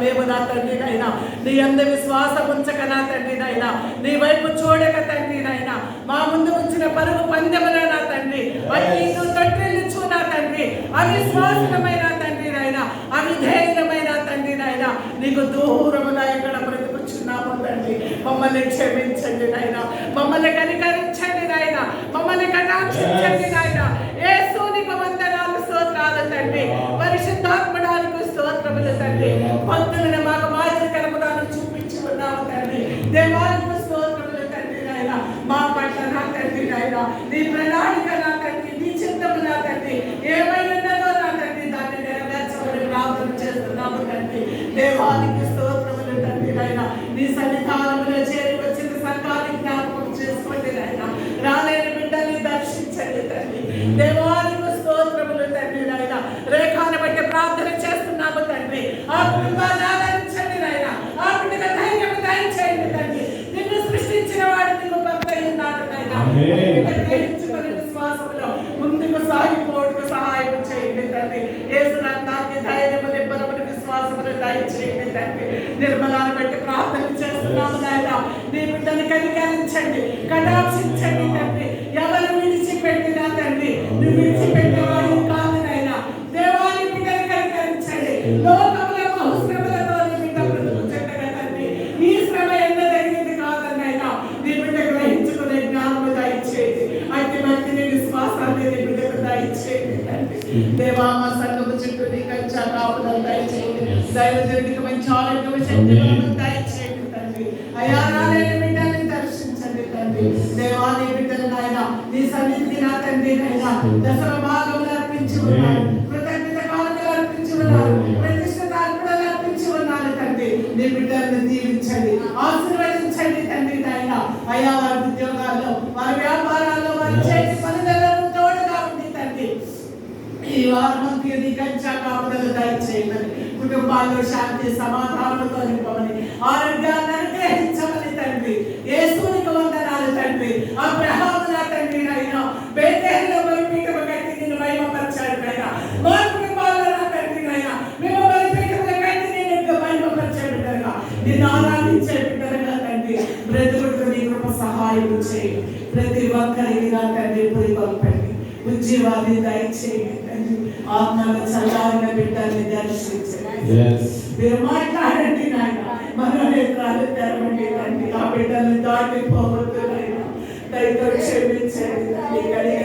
మేము నా తండ్రి నైనా నీ అంద విశ్వాసం ఉంచక నా తండ్రి నైనా నీ వైపు చూడక తండ్రి నైనా మా ముందు ఉంచిన పరుగు పందెముల నా తండ్రి. అవి తొట్టిల్లుచు నా తండ్రి. అవిశ్వాసమైన తండ్రి నైనా అవిధేయమైన తండ్రి నైనా నీకు దూరముగా ఎక్కడ బ్రతుకుచున్నాము తండ్రి? మమ్మల్ని క్షమించండి నాయన. మమ్మల్ని కనికరించండి నాయన. మమ్మల్ని కటాక్షించండి దేవాలకు స్తోత్రములు తండ్రి నాయన మా పట్ల నా తండ్రి నాయన నీ ప్రణాళిక నా తండ్రి నీ చిత్తము నా తండ్రి ఏమై ఉన్నదో నా తండ్రి దాన్ని నెరవేర్చమని ప్రార్థన చేస్తున్నాము తండ్రి దేవానికి స్తోత్రములు తండ్రి నాయన నీ సన్నిధానములో చేరి వచ్చిన సంఘాన్ని జ్ఞాపకం చేసుకోండి నాయన రాలేని బిడ్డల్ని దర్శించండి తండ్రి దేవానికి స్తోత్రములు తండ్రి నాయన రేఖాన్ని బట్టి ప్రార్థన చేస్తున్నాము తండ్రి ఆ కుటుంబాన్ని ఆదరించండి నాయన ఆ బిడ్డకు ధైర్యం దయచేయండి తండ్రి నిన్ను సృష్టించిన వాడు నీకు భర్త ఉన్నాడు నాయన ఆమేన్. గ్రహించుకొని విశ్వాసంలో ముందుకు సాగిపోవడానికి సహాయం చేయండి తండ్రి యేసునందాన్ని ధైర్యము నిబ్బరమును విశ్వాసమును దయచేయండి తండ్రి నిర్మలాన్ని బట్టి ప్రార్థన చేస్తున్నాము నాయన నీ బిడ్డను కనికరించండి కటాక్షించండి తండ్రి. ఎవరు విడిచిపెట్టినా తండ్రి. నువ్వు విడిచిపెట్టి దేవా మా సంఘము చుట్టూ నీ కంచా కాపుదలు దయచేయండి. దైవజనుడికి మంచి ఆరోగ్యము శక్తి బలము దయచేయండి తండ్రి. అయా రాలేని బిడ్డల్ని దర్శించండి తండ్రి. దేవా నీ బిడ్డలు నాయన నీ సన్నిధికి నా తండ్రి నాయన దశమ భాగములు అర్పించి ఉన్నారు. కృతజ్ఞత కానుకలు అర్పించి ఉన్నారు. ప్రతిష్ఠిత అర్పణలు అర్పించి ఉన్నారు తండ్రి. నీ బిడ్డలను దీవించండి ఆశీర్వదించండి తండ్రి నాయన. అయా వారి ఉద్యోగాల్లో ఈ వారమంతా నీ కాపుదలు దయచేయమని కుటుంబాల్లో శాంతి సమాధానంతో నింపమని ఆరోగ్యాన్ని అనుగ్రహించమని తండ్రి ఏసునికి వందనాలు తండ్రి ఆ నా తండ్రి నాయన బేతేహలో బలిపీఠము కట్టి నిన్ను మహిమపరిచాడు నాయన మా కుటుంబాల్లో నా తండ్రి నాయన మేము బలిపీఠము కట్టి నిన్ను మహిమపరిచాడు కనుక నిన్ను ఆరాధించే బిడ్డలుగా తండ్రి బ్రతుకుడు నీ కృప సహాయం చేయి ప్రతి ఒక్కరికి నా తండ్రి పురి పంపండి ఉద్యోగాన్ని దయచేయండి తండ్రి ఆత్మల చల్లారిన బిడ్డల్ని దర్శించండి. మీరు మాట్లాడండి నాయన. మనోనేత్రాలు తెరవండి తండ్రి ఆ బిడ్డల్ని దాటిపోవద్దు నాయన. దయతో క్షమించండి.